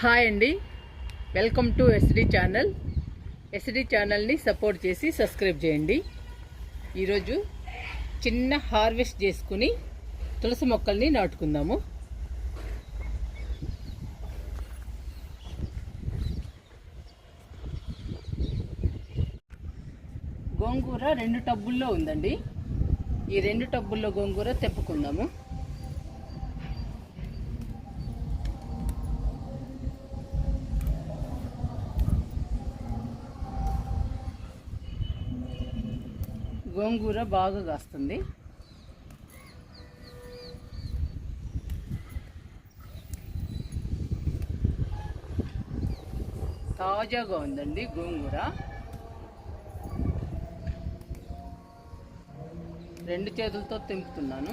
Hi అండి. Welcome to SD channel. SD ఛానల్ని support చేసి సబ్స్క్రైబ్ చేయండి. ఈరోజు చిన్న హార్వెస్ట్ చేసుకుని తులసి మొక్కల్ని నాటుకుందాము. గోంగూర రెండు టబ్బుల్లో ఉందండి. ఈ రెండు టబ్బుల్లో గోంగూర తెప్పుకుందాము. గోంగూర బాగా కాస్తుంది. తాజాగా ఉందండి గోంగూర రెండు చేతులతో తెంపుతున్నాను.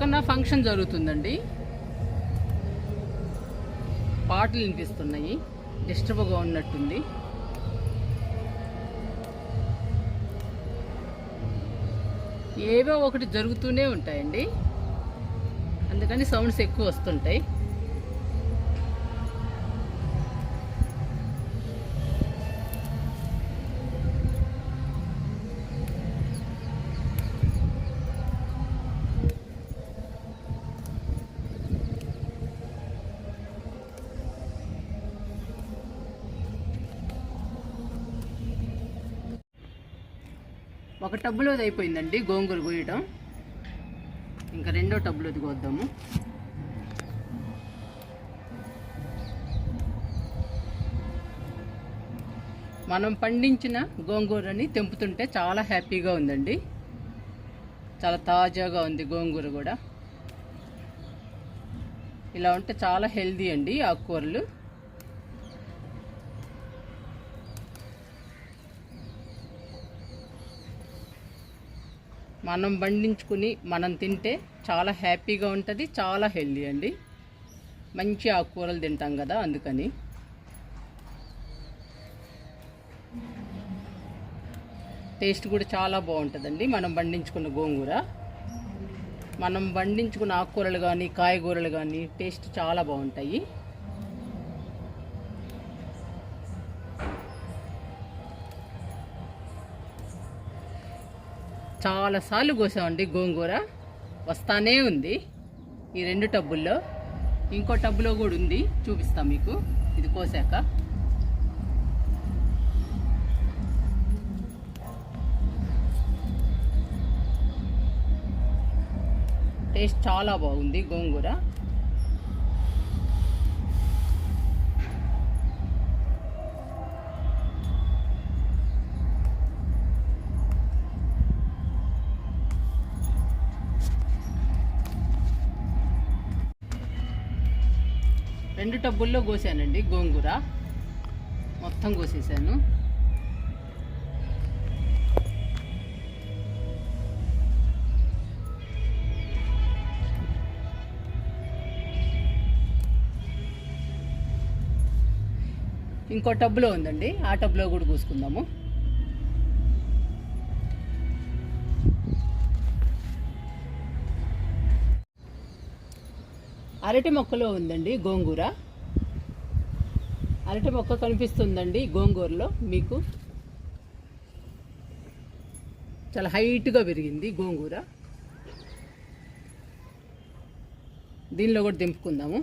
పక్కన ఫంక్షన్ జరుగుతుందండి. పాటలు వినిపిస్తున్నాయి. డిస్టర్బ్గా ఉన్నట్టుంది. ఏవో ఒకటి జరుగుతూనే ఉంటాయండి. అందుకని సౌండ్స్ ఎక్కువ వస్తుంటాయి. ఒక టబ్బులోది అయిపోయిందండి గోంగూర కోయటం ఇంకా రెండో టబ్బులోది కోద్దాము. మనం పండించిన గోంగూరని తెంపుతుంటే చాలా హ్యాపీగా ఉందండి. చాలా తాజాగా ఉంది గోంగూర కూడా. ఇలా ఉంటే చాలా హెల్దీ అండి ఆకుకూరలు. మనం పండించుకుని మనం తింటే చాలా హ్యాపీగా ఉంటుంది చాలా హెల్దీ అండి. మంచి ఆకుకూరలు తింటాం కదా అందుకని. టేస్ట్ కూడా చాలా బాగుంటుందండి మనం పండించుకున్న గోంగూర. మనం పండించుకున్న ఆకుకూరలు కానీ కాయగూరలు కానీ టేస్ట్ చాలా బాగుంటాయి. చాలాసార్లు కోసామండి గోంగూర. వస్తానే ఉంది ఈ రెండు టబ్బుల్లో. ఇంకో టబ్బులో కూడా ఉంది చూపిస్తాం మీకు. ఇది కోసాక. టేస్ట్ చాలా బాగుంది గోంగూర. రెండు టబ్బుల్లో కోసానండి గోంగూర. మొత్తం కోసేసాను. ఇంకో టబ్బులో ఉందండి ఆ టబ్లో కూడా కూసుకుందాము. అరటి మొక్కలో ఉందండి గోంగూర. అరటి మొక్క కనిపిస్తుందండి గోంగూరలో. మీకు చాలా హైట్గా పెరిగింది గోంగూర. దీనిలో కూడా దింపుకుందాము.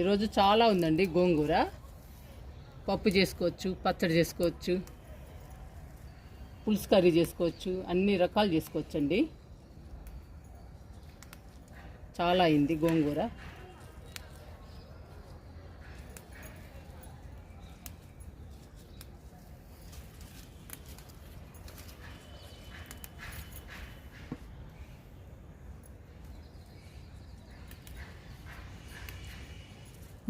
ఈరోజు చాలా ఉందండి గోంగూర. పప్పు చేసుకోవచ్చు పచ్చడి చేసుకోవచ్చు. పులుసు కర్రీ చేసుకోవచ్చు అన్ని రకాలు చేసుకోవచ్చు అండి చాలా అయింది గోంగూర.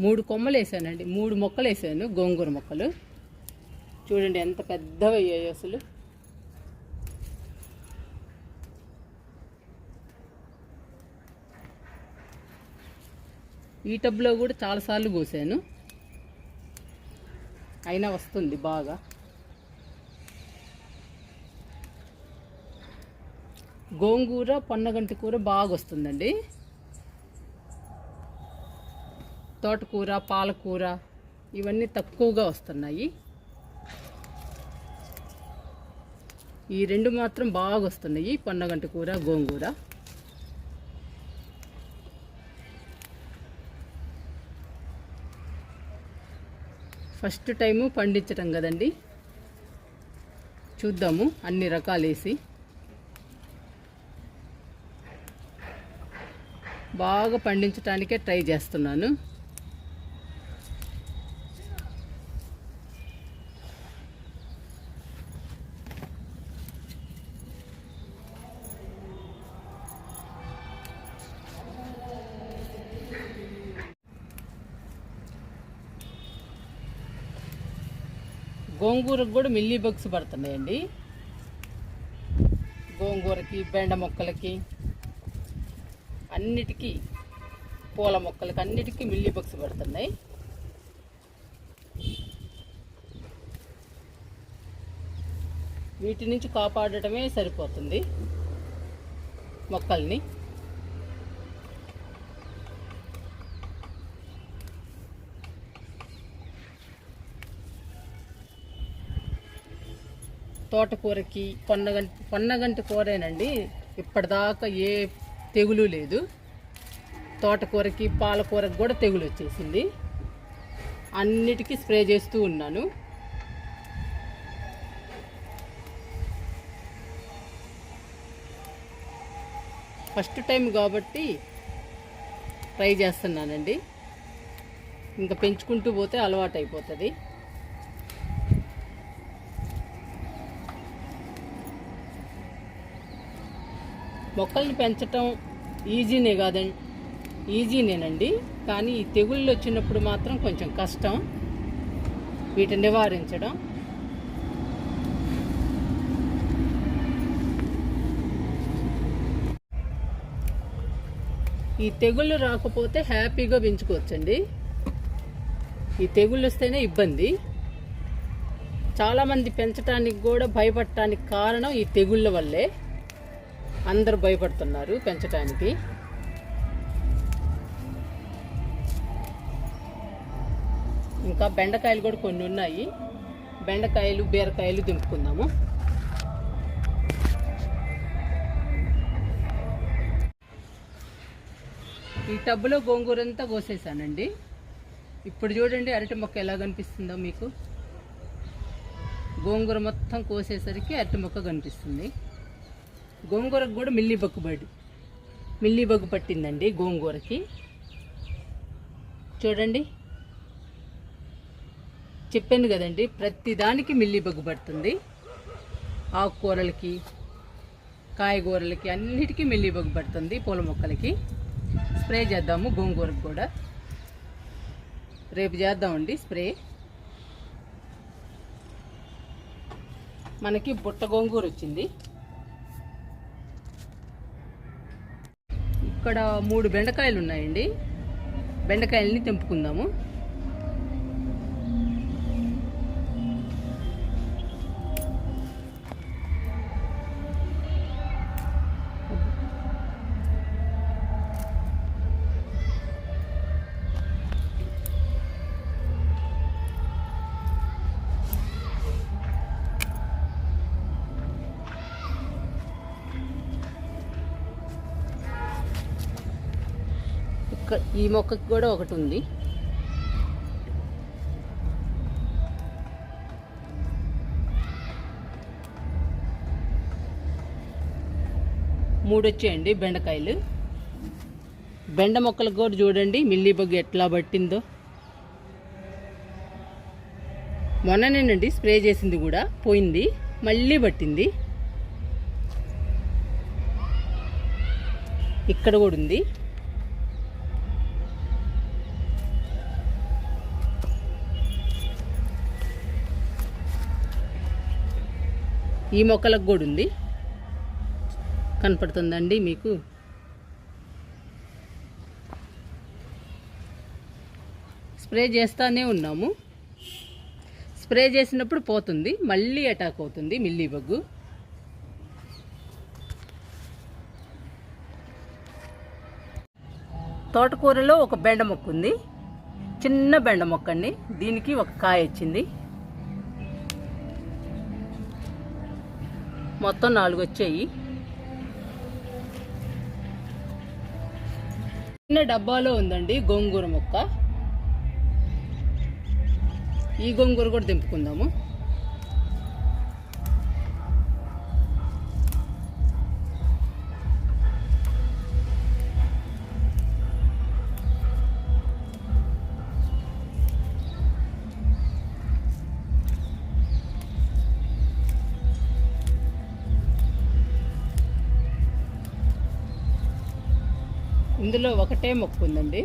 మూడు కొమ్మలు వేసానండి మూడు మొక్కలు వేసాను గోంగూర మొక్కలు. చూడండి ఎంత పెద్దవి అయ్యాయి అసలు. ఈ టబ్లో కూడా చాలాసార్లు కోసాను. అయినా వస్తుంది బాగా. గోంగూర పొన్నగంటి కూర బాగా వస్తుందండి. తోటకూర పాలకూర ఇవన్నీ తక్కువగా వస్తున్నాయి. ఈ రెండు మాత్రం బాగా వస్తున్నాయి పొన్నగంటి కూర గోంగూర. ఫస్ట్ టైము పండించటం కదండి. చూద్దాము అన్ని రకాలు వేసి బాగా పండించడానికే ట్రై చేస్తున్నాను. గోంగూరకు కూడా మిల్లీ బగ్స్ పడుతున్నాయండి. గోంగూరకి బెండ మొక్కలకి అన్నిటికీ పూల మొక్కలకి అన్నిటికీ మిల్లీ బగ్స్ పడుతున్నాయి. వీటి నుంచి కాపాడటమే సరిపోతుంది మొక్కల్ని. తోటకూరకి పొన్నగంటి పొన్నగంటి కూరేనండి. ఇప్పటిదాకా ఏ తెగులు లేదు. తోటకూరకి పాలకూరకి కూడా తెగులు వచ్చేసింది. అన్నిటికీ స్ప్రే చేస్తూ ఉన్నాను. ఫస్ట్ టైం కాబట్టి ట్రై చేస్తున్నానండి. ఇంకా పెంచుకుంటూ పోతే అలవాటు అయిపోతుంది మొక్కల్ని పెంచటం ఈజీనే కాదండి. ఈజీనేనండి. కానీ ఈ తెగుళ్ళు వచ్చినప్పుడు మాత్రం కొంచెం కష్టం. వీటిని నివారించడం. ఈ తెగుళ్ళు రాకపోతే హ్యాపీగా పెంచుకోవచ్చండి. ఈ తెగుళ్ళు వస్తేనే ఇబ్బంది. చాలామంది పెంచడానికి కూడా భయపడటానికి కారణం ఈ తెగుళ్ళ వల్లే. అందరు భయపడుతున్నారు పెంచడానికి ఇంకా బెండకాయలు కూడా కొన్ని ఉన్నాయి. బెండకాయలు బీరకాయలు దింపుకుందాము. ఈ టబ్బులో గోంగూర అంతా కోసేసానండి ఇప్పుడు చూడండి అరటి మొక్క ఎలా కనిపిస్తుందో మీకు. గోంగూర మొత్తం కోసేసరికి అరటి మొక్క కనిపిస్తుంది. గోంగూరకు కూడా మిల్లీ బగ్గు పడి మిల్లీ బగ్గు పట్టిందండి గోంగూరకి. చూడండి. చెప్పాను కదండి ప్రతి దానికి మిల్లీ బగ్గు పడుతుంది. ఆకుకూరలకి కాయగూరలకి అన్నిటికీ మిల్లీ బగ్గు పడుతుంది పూల మొక్కలకి. స్ప్రే చేద్దాము గోంగూరకు కూడా. రేపు చేద్దామండి స్ప్రే. మనకి బుట్ట గోంగూర వచ్చింది. ఇక్కడ మూడు బెండకాయలు ఉన్నాయండి బెండకాయలని తెంపుకుందాము. ఈ మొక్కకి కూడా ఒకటి ఉంది. మూడు వచ్చాయండి బెండకాయలు. బెండ మొక్కలకు కూడా చూడండి మిల్లీ బొగ్గు ఎట్లా పట్టిందో. మొన్ననేనండి స్ప్రే చేసింది కూడా పోయింది మళ్ళీ పట్టింది. ఇక్కడ కూడా ఉంది. ఈ మొక్కలకు కూడా ఉంది. కనపడుతుందండి మీకు. స్ప్రే చేస్తూనే ఉన్నాము. స్ప్రే చేసినప్పుడు పోతుంది. మళ్ళీ అటాక్ అవుతుంది మిల్లీ బగ్గు. తోటకూరలో ఒక బెండ మొక్క ఉంది చిన్న బెండ మొక్క అండి దీనికి ఒక కాయ వచ్చింది. మొత్తం నాలుగు వచ్చాయి. చిన్న డబ్బాలో ఉందండి గోంగూర మొక్క. ఈ గోంగూర కూడా దింపుకుందాము. ఇందులో ఒకటే మొక్క ఉందండి.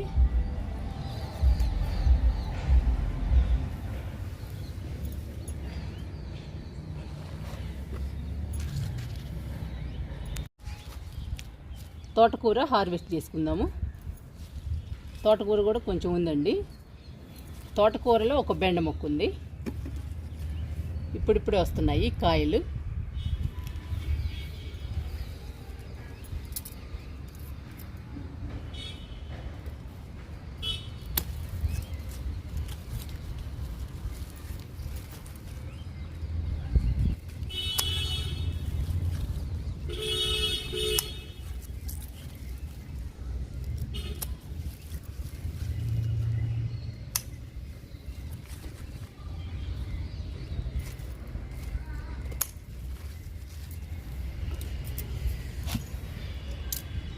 తోటకూర హార్వెస్ట్ చేసుకుందాము. తోటకూర కూడా కొంచెం ఉందండి. తోటకూరలో ఒక బెండ మొక్క ఉంది ఇప్పుడిప్పుడే వస్తున్నాయి కాయలు.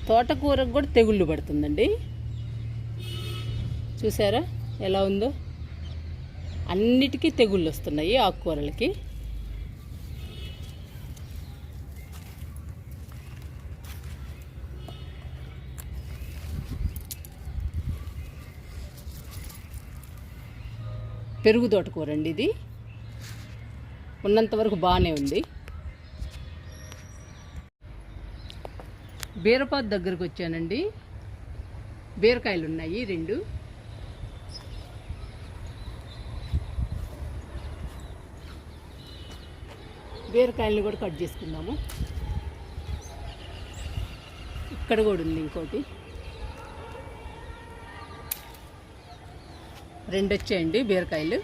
తోటకూరకు కూడా తెగుళ్ళు పడుతుందండి. చూసారా? ఎలా ఉందో? అన్నిటికీ తెగుళ్ళు వస్తున్నాయి ఆకుకూరలకి. పెరుగు తోటకూర అండి ఇది. ఉన్నంత వరకు బాగానే ఉంది. బీరపాదు దగ్గరకు వచ్చానండి. బీరకాయలు ఉన్నాయి రెండు. బీరకాయలను కూడా కట్ చేసుకుందాము. ఇక్కడ కూడా ఉంది ఇంకోటి. రెండు వచ్చాయండి బీరకాయలు.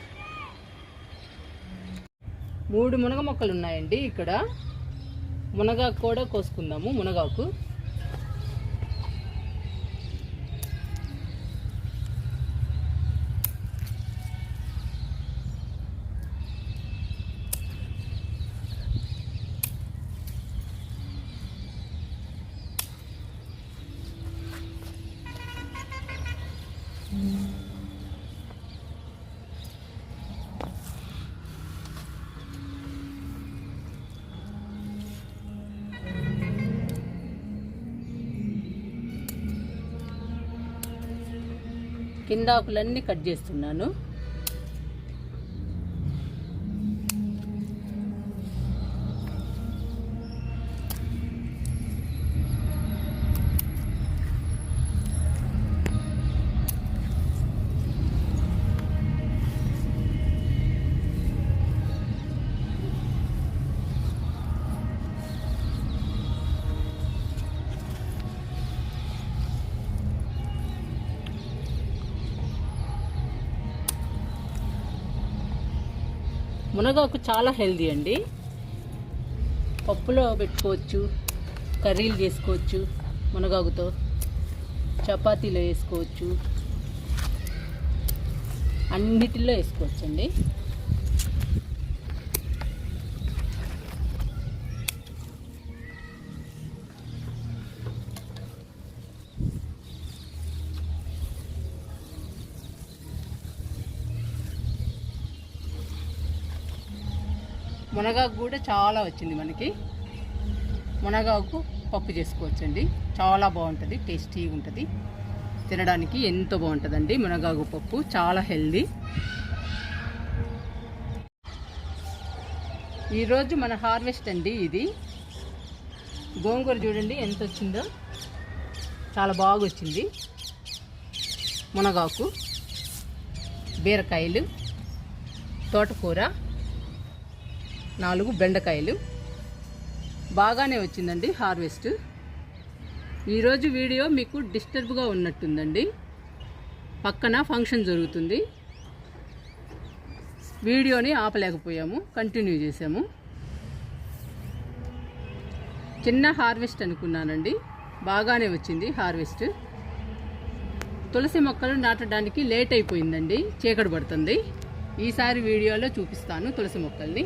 మూడు మునగ మొక్కలు ఉన్నాయండి ఇక్కడ. మునగాకు కూడా కోసుకుందాము మునగాకు. కింద ఆకులన్నీ కట్ చేస్తున్నాను. మునగాకు చాలా హెల్దీ అండి. పప్పులో పెట్టుకోవచ్చు కర్రీలు చేసుకోవచ్చు మునగాకుతో చపాతీలో వేసుకోవచ్చు అన్నిటిలో వేసుకోవచ్చు మునగాకు కూడా చాలా వచ్చింది మనకి. మునగాకు పప్పు చేసుకోవచ్చండి. చాలా బాగుంటుంది టేస్టీగా ఉంటుంది. తినడానికి ఎంతో బాగుంటుందండి మునగాకు పప్పు చాలా హెల్దీ. ఈరోజు మన హార్వెస్ట్ అండి ఇది. గోంగూర చూడండి ఎంత వచ్చిందో. చాలా బాగా వచ్చింది. మునగాకు బీరకాయలు తోటకూర నాలుగు బెండకాయలు. బాగానే వచ్చిందండి హార్వెస్ట్. ఈరోజు వీడియో మీకు డిస్టర్బ్గా ఉన్నట్టుందండి. పక్కన ఫంక్షన్ జరుగుతుంది. వీడియోని ఆపలేకపోయాము కంటిన్యూ చేసాము చిన్న హార్వెస్ట్ అనుకున్నానండి. బాగానే వచ్చింది హార్వెస్ట్. తులసి మొక్కలు నాటడానికి లేట్ అయిపోయిందండి చీకటి పడుతుంది. ఈసారి వీడియోలో చూపిస్తాను తులసి మొక్కల్ని.